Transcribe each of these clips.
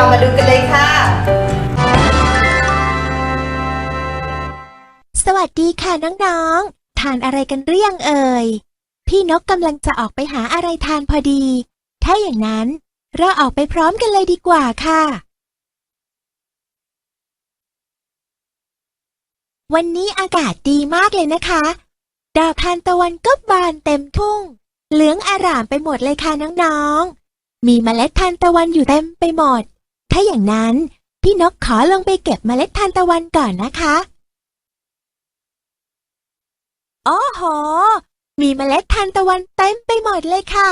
เรามาดูกันเลยค่ะ สวัสดีค่ะน้องๆ ทานอะไรกันหรือยังเอ่ย พี่นกกำลังจะออกไปหาอะไรทานพอดี ถ้าอย่างนั้นเราออกไปพร้อมกันเลยดีกว่าค่ะ วันนี้อากาศดีมากเลยนะคะดอกทานตะวันก็บานเต็มทุ่ง เหลืองอารามไปหมดเลยค่ะน้องๆ มีเมล็ดทานตะวันอยู่เต็มไปหมด ถ้าอย่างนั้น พี่นกขอลงไปเก็บเมล็ดทานตะวันก่อนนะคะโอ้โห มีเมล็ดทานตะวันเต็มไปหมดเลยค่ะ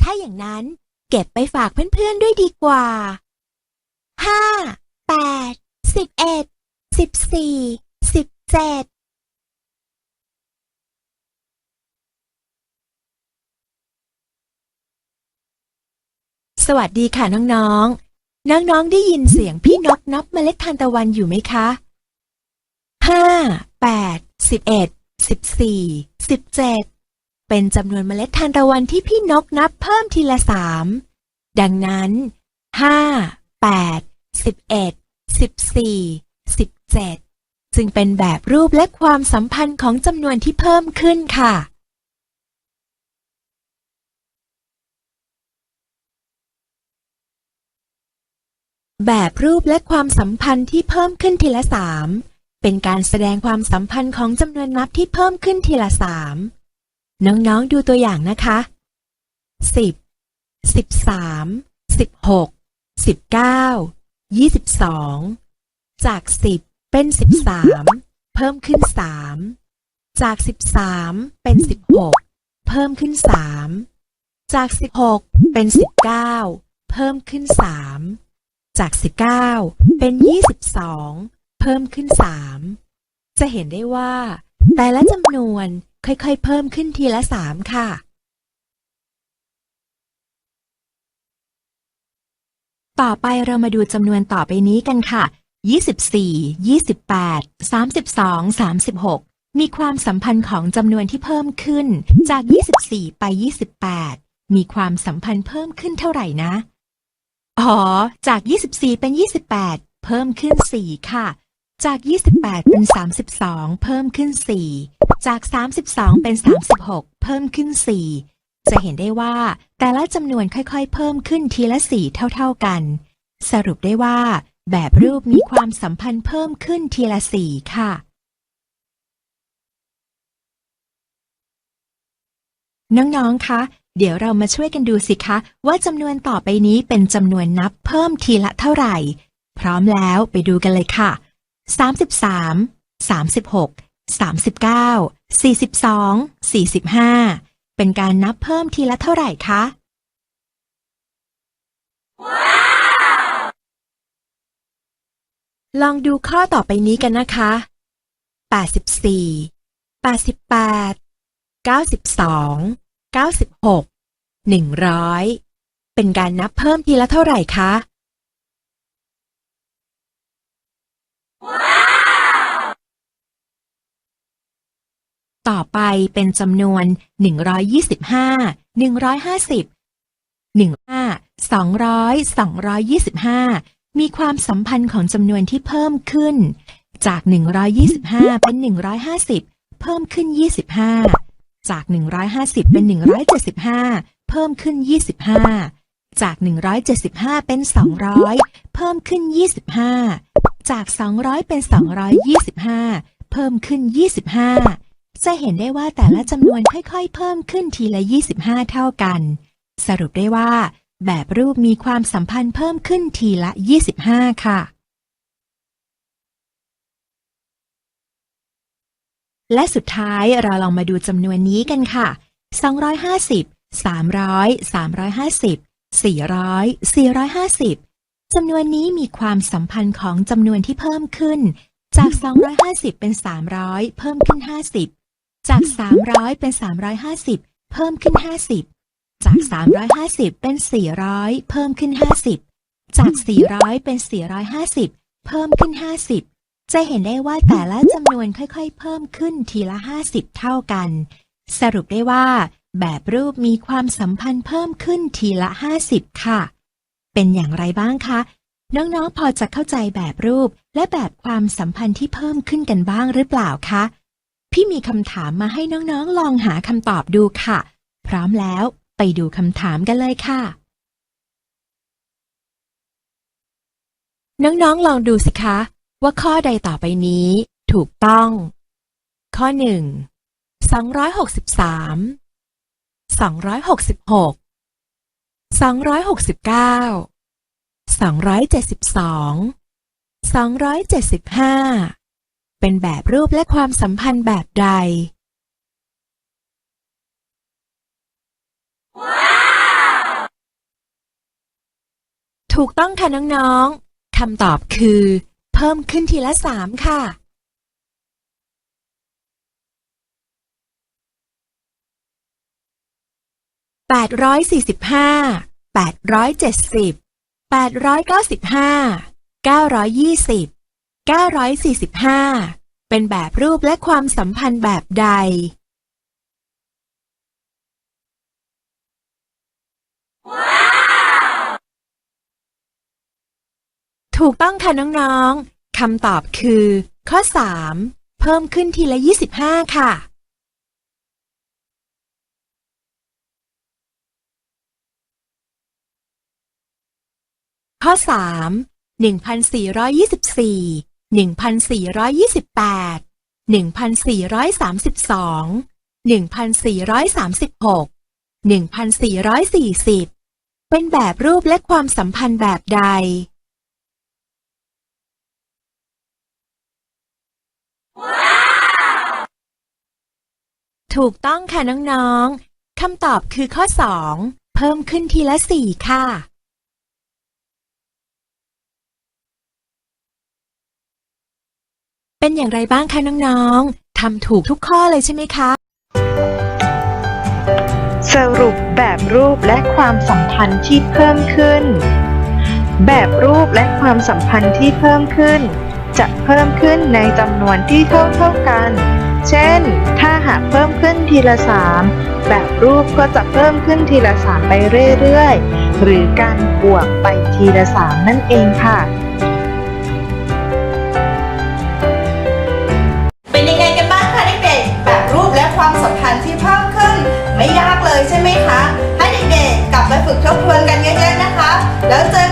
ถ้าอย่างนั้นเก็บไปฝากเพื่อนๆด้วยดีกว่า ห้า แปด สิบเอ็ด สิบสี่ สิบเจ็ด สวัสดีค่ะน้องๆ น้องๆได้ยินเสียงพี่นกนับเมล็ดทานตะวันอยู่ไหมคะห้าแปดสิบเอ็ดสิบสี่สิบเจ็ดเป็นจำนวนเมล็ดทานตะวันที่พี่นกนับเพิ่มทีละสามดังนั้นห้าแปดสิบเอ็ดสิบสี่สิบเจ็ดจึงเป็นแบบรูปและความสัมพันธ์ของจำนวนที่เพิ่มขึ้นค่ะ แบบรูปและความสัมพันธ์ที่เพิ่มขึ้นทีละสามเป็นการแสดงความสัมพันธ์ของจำนวนนับที่เพิ่มขึ้นทีละสามน้องๆดูตัวอย่างนะคะสิบสิบสามสิบหกสิบเก้ายี่สิบสองจากสิบเป็นสิบสามเพิ่มขึ้นสามจากสิบสามเป็นสิบหกเพิ่มขึ้นสามจากสิบหกเป็นสิบเก้าเพิ่มขึ้นสาม จากสิบเก้าเป็นยี่สิบสองเพิ่มขึ้นสามจะเห็นได้ว่า แต่ละจำนวนค่อยๆ เพิ่มขึ้นทีละสามค่ะ ต่อไปเรามาดูจำนวนต่อไปนี้กันค่ะ 24 28 32 36 มีความสัมพันธ์ของจำนวนที่เพิ่มขึ้นจาก 24 ไป 28 มีความสัมพันธ์เพิ่มขึ้นเท่าไหร่นะ อ๋อ จาก 24 เป็น 28 เพิ่มขึ้น 4 ค่ะ จาก 28 เป็น 32 เพิ่มขึ้น 4 จาก 32 เป็น 36 เพิ่มขึ้น 4 จะเห็นได้ว่าแต่ละจำนวนค่อยๆ เพิ่มขึ้นทีละ 4 เท่าๆกัน สรุปได้ว่า แบบรูปมีความสัมพันธ์เพิ่มขึ้นทีละ 4 ค่ะน้อง ๆ คะ เดี๋ยวเรามาช่วยกันดูสิคะ ว่าจำนวนต่อไปนี้เป็นจำนวนนับเพิ่มทีละเท่าไหร่ พร้อมแล้วไปดูกันเลยค่ะ 33 36 39 42 45 เป็นการนับเพิ่มทีละเท่าไหร่คะ ลองดูข้อต่อไปนี้กันนะคะ 84 88 92 96 100 เป็นการนับเพิ่มทีละเท่าไหร่คะ ต่อไปเป็นจำนวน 125 150 15 200 225 มีความสัมพันธ์ของจำนวนที่เพิ่มขึ้น จาก 125 เป็น 150 เพิ่มขึ้น 25 จาก 150 เป็น 175 เพิ่มขึ้น 25 จาก 175 เป็น 200 เพิ่มขึ้น 25 จาก 200 เป็น 225 เพิ่มขึ้น 25 จะเห็นได้ว่าแต่ละจำนวนค่อยๆ เพิ่มขึ้นทีละ 25 เท่ากัน สรุปได้ว่า แบบรูปมีความสัมพันธ์เพิ่มขึ้นทีละ 25 ค่ะ และสุดท้ายเราลองมาดูจำนวนนี้กันค่ะ 250 300 350 400 450จำนวนนี้มีความสัมพันธ์ของจำนวนที่เพิ่มขึ้น จาก 250 เป็น 300 เพิ่มขึ้น 50 จาก 300 เป็น 350 เพิ่มขึ้น 50 จาก 350 เป็น 400 เพิ่มขึ้น 50 จาก 400 เป็น 450 เพิ่มขึ้น 50 จะเห็นได้ว่าแต่ละจำนวนค่อยๆ เพิ่มขึ้นทีละ 50 เท่ากัน สรุปได้ว่า แบบรูปมีความสัมพันธ์เพิ่มขึ้นทีละ 50 ค่ะ เป็นอย่างไรบ้างคะ น้องๆ พอจะเข้าใจแบบรูปและแบบความสัมพันธ์ที่เพิ่มขึ้นกันบ้างหรือเปล่าคะ พี่มีคำถามมาให้น้องๆ ลองหาคำตอบดูค่ะ พร้อมแล้วไปดูคำถามกันเลยค่ะน้องๆ ลองดูสิคะ ว่าข้อใดต่อไปนี้ถูกต้อง ข้อหนึ่งสองร้อยหกสิบสามสองร้อยหกสิบหกสองร้อยหกสิบเก้าสองร้อยเจ็ดสิบสองสองร้อยเจ็ดสิบห้าเป็นแบบรูปและความสัมพันธ์แบบใด ถูกต้องค่ะน้องๆคำตอบคือ เพิ่มขึ้นทีละสามค่ะ แปดร้อยสี่สิบห้า แปดร้อยเจ็ดสิบ แปดร้อยเก้าสิบห้า เก้าร้อยยี่สิบ เก้าร้อยสี่สิบห้า เป็นแบบรูปและความสัมพันธ์แบบใด ถูกต้องค่ะน้องๆคำตอบคือ ข้อ 3 เพิ่มขึ้นทีละ 25 ค่ะ ข้อ 3 1424 1428 1432 1436 1440 เป็นแบบรูปและความสัมพันธ์แบบใด ถูกต้องค่ะน้องๆ คำตอบคือข้อ 2 เพิ่มขึ้นทีละ 4 ค่ะ เป็นอย่างไรบ้างคะน้องๆ ทำถูกทุกข้อเลยใช่ไหมคะ สรุปแบบรูปและความสัมพันธ์ที่เพิ่มขึ้น แบบรูปและความสัมพันธ์ที่เพิ่มขึ้น จะเพิ่มขึ้นในจำนวนที่เท่าเท่ากัน เช่น ถ้าหากเพิ่มขึ้นทีละสามแบบรูปก็จะเพิ่มขึ้นทีละสามไปเรื่อยๆ หรือการบวกไปทีละสามนั่นเองค่ะ เป็นยังไงกันบ้างคะเด็กๆ แบบรูปและความสัมพันธ์ที่เพิ่มขึ้น ไม่ยากเลยใช่ไหมคะ ให้เด็กๆ กลับไปฝึกทบทวนกันเยอะๆนะคะ แล้วเจอ